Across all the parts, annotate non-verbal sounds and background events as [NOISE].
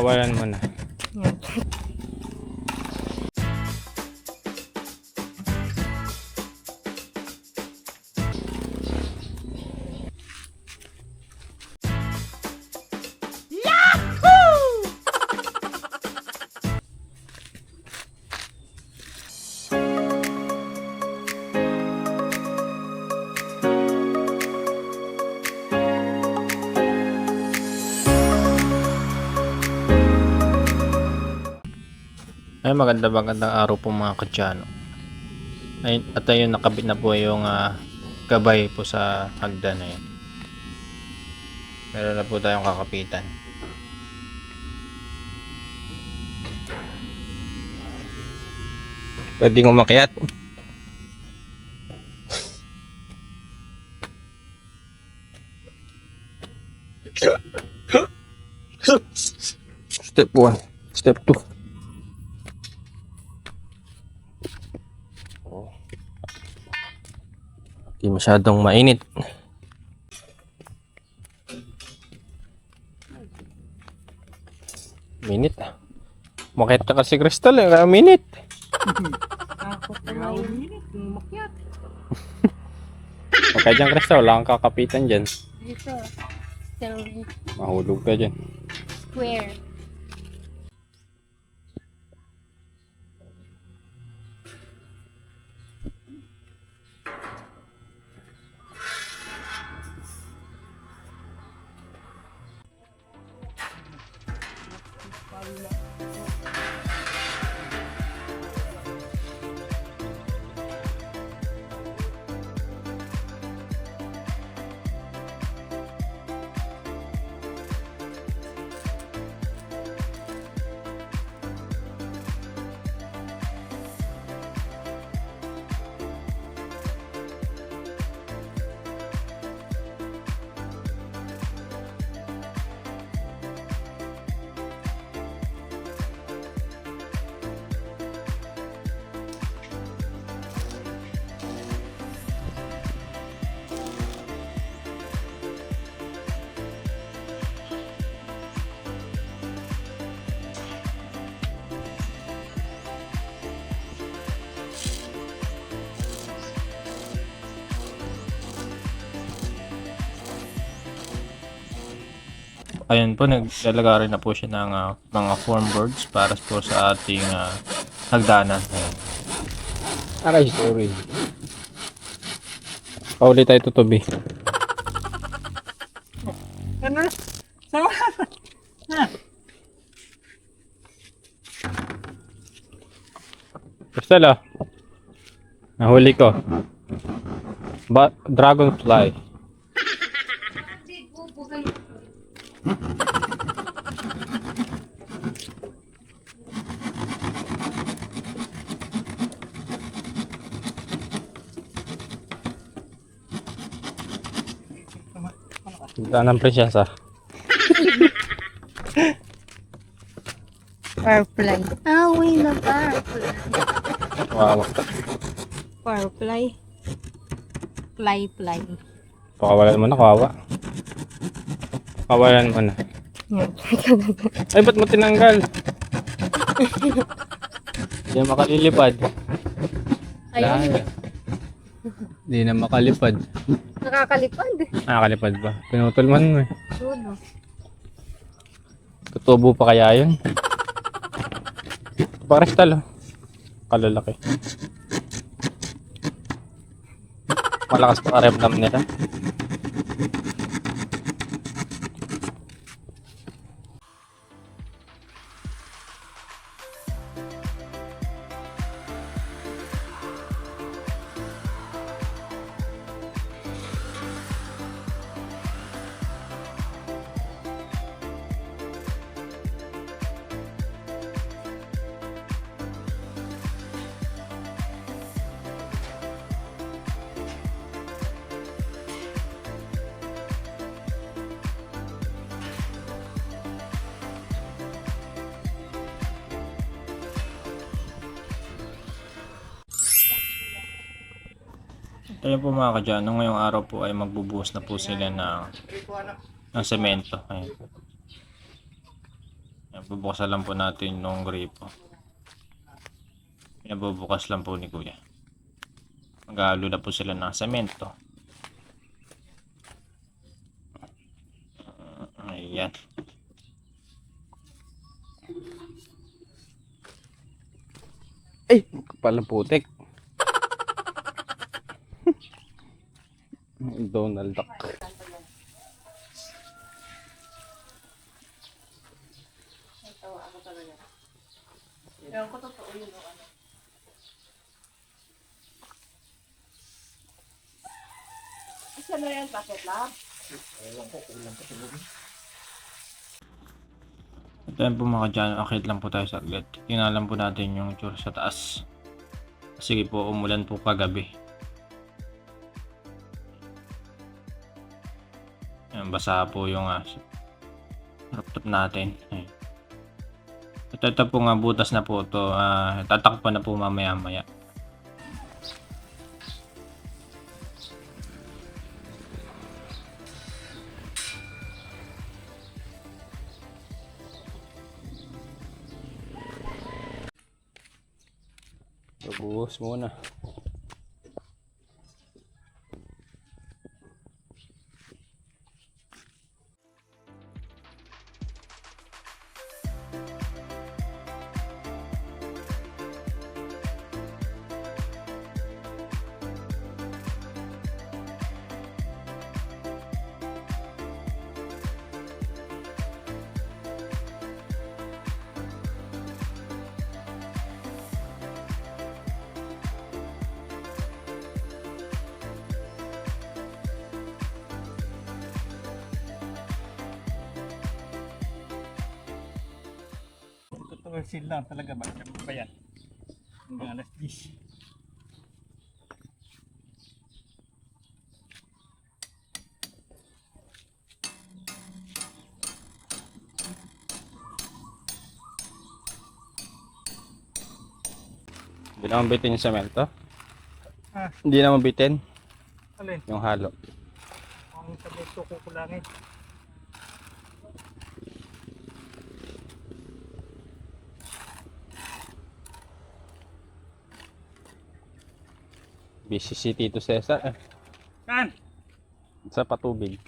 Kawalan mo na. Ay maganda magandang araw po mga kadyano. Ay, at ayun nakabit na po yung ah, gabay po sa hagdan na yun. Meron na po tayong kakapitan. Pwedeng umakyat. Step 1, step 2. Di masyadong mainit. Minit ah. Makit ka kasi kristal eh, kaya minit. Ako pa nga uminit, umakyat. Okay dyan kristal, wala kang kakapitan dyan. Dito, celery Mahulog ka dyan. square. Aruna. Ayun po, naglalagay rin na po siya ng ah, mga form boards para po sa ating ah, hagdanan. Ayun. Aray, sorry. Pauli tayo tutubi. [LAUGHS] Ano? Sama? Crystal ah. Nahuli ko. Ba dragonfly. Ganda ng prinsesa. Firefly. Ah, na firefly. Wow. Firefly. Fly, fly. Pakawalan mo na, kawawa. Pakawalan mo na. Ay, ba't mo tinanggal? Hindi na makalilipad. Ayun, Hindi na makalipad. Nakakalipad. Nakakalipad ba? Pinutol man mo eh. Dulo. Tutubo pa kaya yun? Parestal oh. Kalalaki. Malakas pa ka-remdam nila. Ayun po mga kadyano, ngayong araw po ay magbubuhos na po sila ng, ng semento. Ayun. Yan, bubuksan lang po natin yung gripo. Pinabubukas lang po ni Kuya. Maghalo na po sila ng semento. Ayan. Ay, kapal ng putik. Donald Duck. Ewan ko totoo yun o ano. Isa na yan, bakit lang? Ito yan po mga dyan. Akit lang po tayo saglit. Tingnan lang po natin yung tour sa taas. Sige po, umulan po kagabi. Yan, basa po yung uh, rooftop natin. Ayun. Ito, ito po nga butas na po to. Uh, tatakpan na po mamaya maya. Buhos muna. Totoo sila talaga ba? Kami pa yan. Hanggang alas 10. Hindi naman bitin yung semento. Ah. Hindi naman bitin Alin? yung halo. Ang sabi ko kukulangin. Busy si Tito Cesar. Eh. Saan? Sa patubig.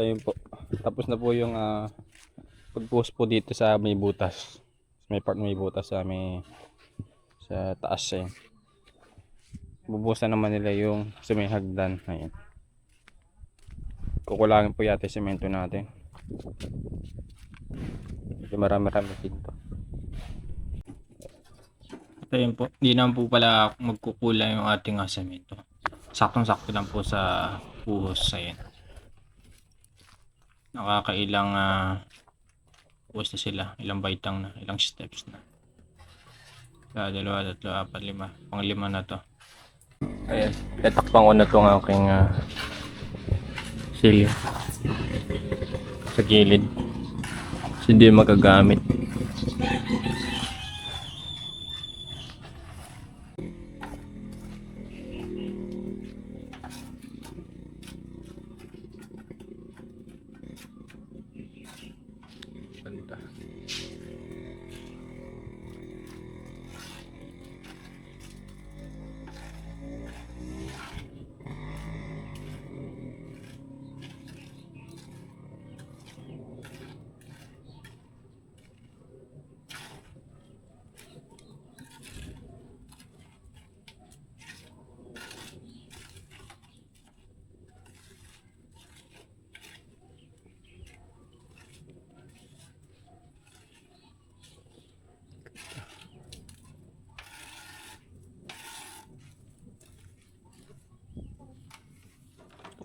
Ito yun po. Tapos na po yung ah, pag-post po dito sa may butas. May part may butas sa may sa taas eh. Bubusan naman nila yung sa may hagdan. Ayan. Kukulangin po yata semento natin. Medyo marami-rami dito. Ito yun po. Hindi naman po pala magkukulang yung ating uh, semento. Saktong-sakto lang po sa buhos. Ayan. Nakakailang uh, buhos na sila. Ilang baitang na. Ilang steps na. Sa dalawa, tatlo, apat, lima. Pang lima na to. Ayan. Tatakpang ko na itong aking uh, silyo. Sa gilid. Hindi magagamit.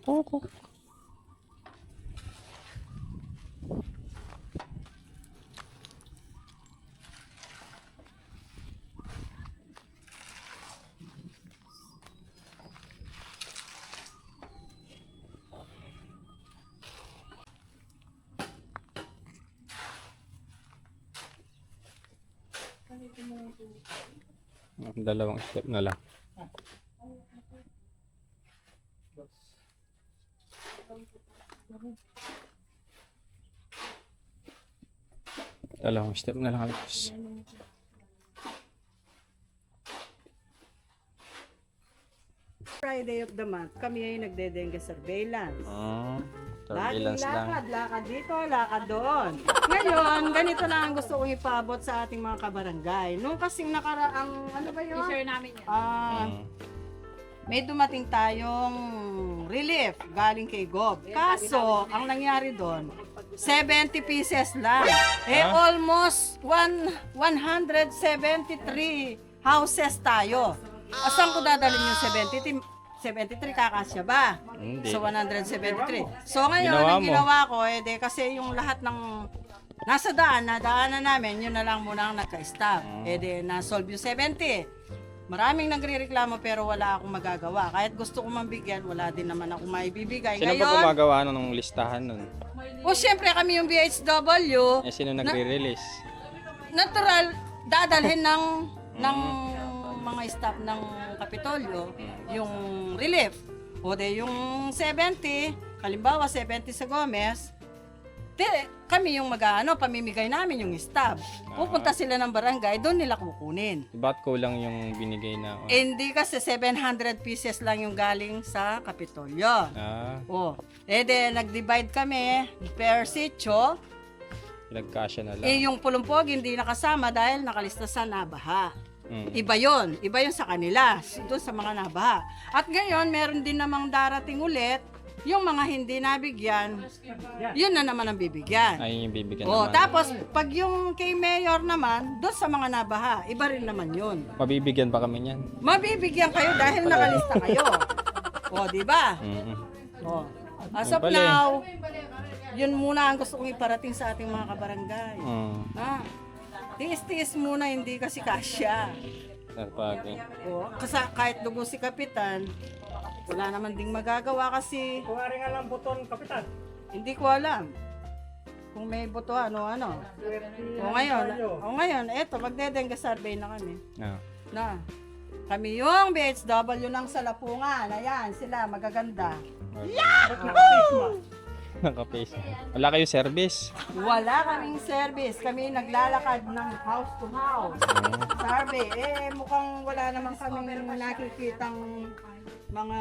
kukuk. dalawang step na lang Dalawang step na lang alas. Friday of the month, kami ay nagdedengue surveillance. Ah, Laging surveillance lang. lakad, lakad dito, lakad doon. Ngayon, ganito lang ang gusto kong ipabot sa ating mga kabarangay. Nung kasing nakaraang, ano ba yun? I-share namin yan. Ah, Mm. may dumating tayong relief galing kay Gob. Kaso, ang nangyari doon, 70 pieces lang. Eh, almost one, 173 houses tayo. Asan ko dadalhin yung 70? 73 kakasya ba? Hindi. So 173. So ngayon, Ginawa ang mo. ginawa ko, eh, de, kasi yung lahat ng nasa daan, na daanan namin, yun na lang muna ang nagka-stop. Mm. Eh de, na-solve yung 70. Maraming nagre-reklamo pero wala akong magagawa. Kahit gusto ko mambigyan, wala din naman ako maibibigay. Sino ba Ngayon, gumagawa ng listahan nun? o syempre kami yung BHW, Eh, sino nagre-release? natural, dadalhin ng, [LAUGHS] ng mga staff ng Kapitolyo, yung relief. O de, yung 70, halimbawa 70 sa Gomez, de, kami yung mag-ano, pamimigay namin yung staff. Pupunta sila ng barangay, doon nila kukunin. Ba't kulang yung binigay na? Eh, Hindi kasi 700 pieces lang yung galing sa Kapitolyo. Ah, Oh, eh de, nag-divide kami per sitio. nagkasya na lang. Eh, yung pulumpog hindi nakasama dahil nakalista sa nabaha. Mm. Iba yon, iba yon sa kanila, doon sa mga nabaha. At ngayon, meron din namang darating ulit, yung mga hindi nabigyan, yun na naman ang bibigyan. Ayun yung bibigyan Oh, naman. tapos pag yung kay mayor naman, doon sa mga nabaha, iba rin naman yun. Mabibigyan pa kami niyan. Mabibigyan kayo dahil nakalista kayo. [LAUGHS] O, di ba? Mm-mm. O. As Yun of now, yun muna ang gusto kong iparating sa ating mga kabarangay. Mm. Na, tiis-tiis muna, hindi kasi kasya. Napagay. O, kasi kahit dugo si Kapitan, wala naman ding magagawa kasi Kuwari nga lang buton, kapitan. hindi ko alam kung may boto ano ano. O ngayon, o ngayon, eto, magdedengue survey na kami. Ah. Na, kami yung BHW ng Salapungan. Ayan, sila, magaganda. Naka-face. Wala kayo service. Wala kaming service. Kami naglalakad ng house to house. Survey. Eh, mukhang wala naman kaming nakikitang mga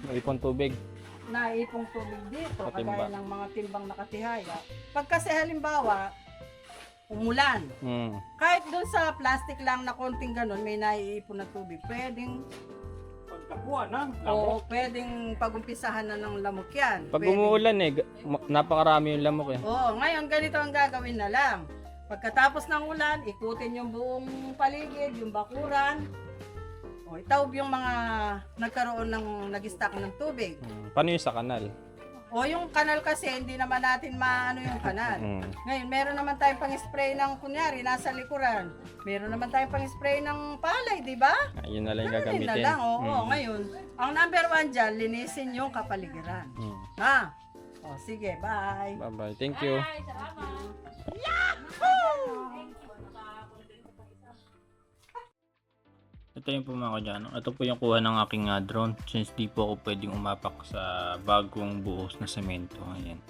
May ipon tubig. naipong tubig dito. Katimba. Kagaya ng mga timbang nakatihaya. Pag kasi halimbawa, umulan. Mm. Kahit doon sa plastic lang na konting ganun, may naiipon na tubig. Pwedeng, Pagkakuha na. o pwedeng pagumpisahan na ng lamok yan. Pag Pwedeng- umuulan eh, ga- ma- napakarami yung lamok eh. Oo, ngayon ganito ang gagawin na lang. Pagkatapos ng ulan, ikutin yung buong paligid, yung bakuran. O, itaob yung mga nagkaroon ng nag-stock ng tubig. Mm. Paano yung sa kanal? O yung kanal kasi, hindi naman natin maano yung kanal. Mm. Ngayon, meron naman tayong pang-spray ng, kunyari, nasa likuran. Meron naman tayong pang-spray ng palay, di ba? Ayun na lang yung gagamitin. na lang, oo. Mm. Ngayon, ang number one dyan, linisin yung kapaligiran. Mm. Ha? O, sige, bye. Bye-bye. Thank you. Ay, salamat. Ito yung po mga kadyano. Ito po yung kuha ng aking ah, drone since di po ako pwedeng umapak sa bagong buhos na semento. Ayan.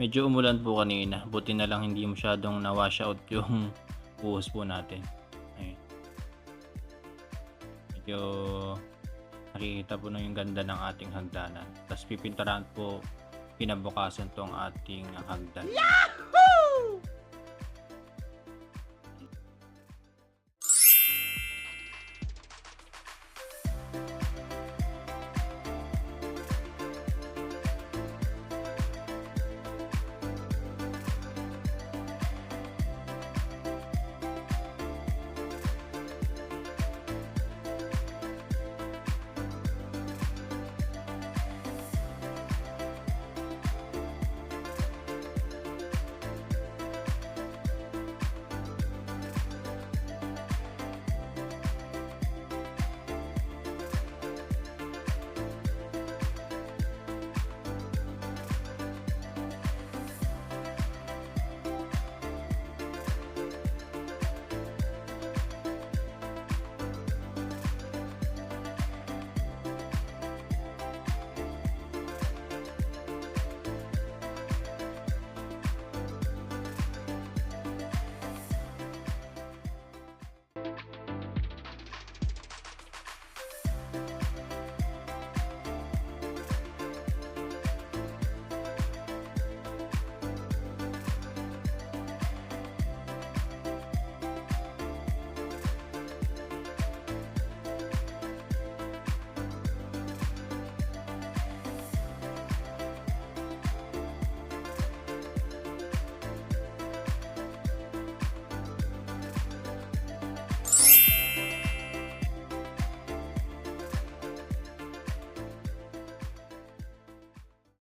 Medyo umulan po kanina. Buti na lang hindi masyadong na-wash out [LAUGHS] yung buhos po natin. Ayan. Medyo nakikita po na yung ganda ng ating hagdanan. Tapos pipintarahan po kinabukasan tong ating hagdan.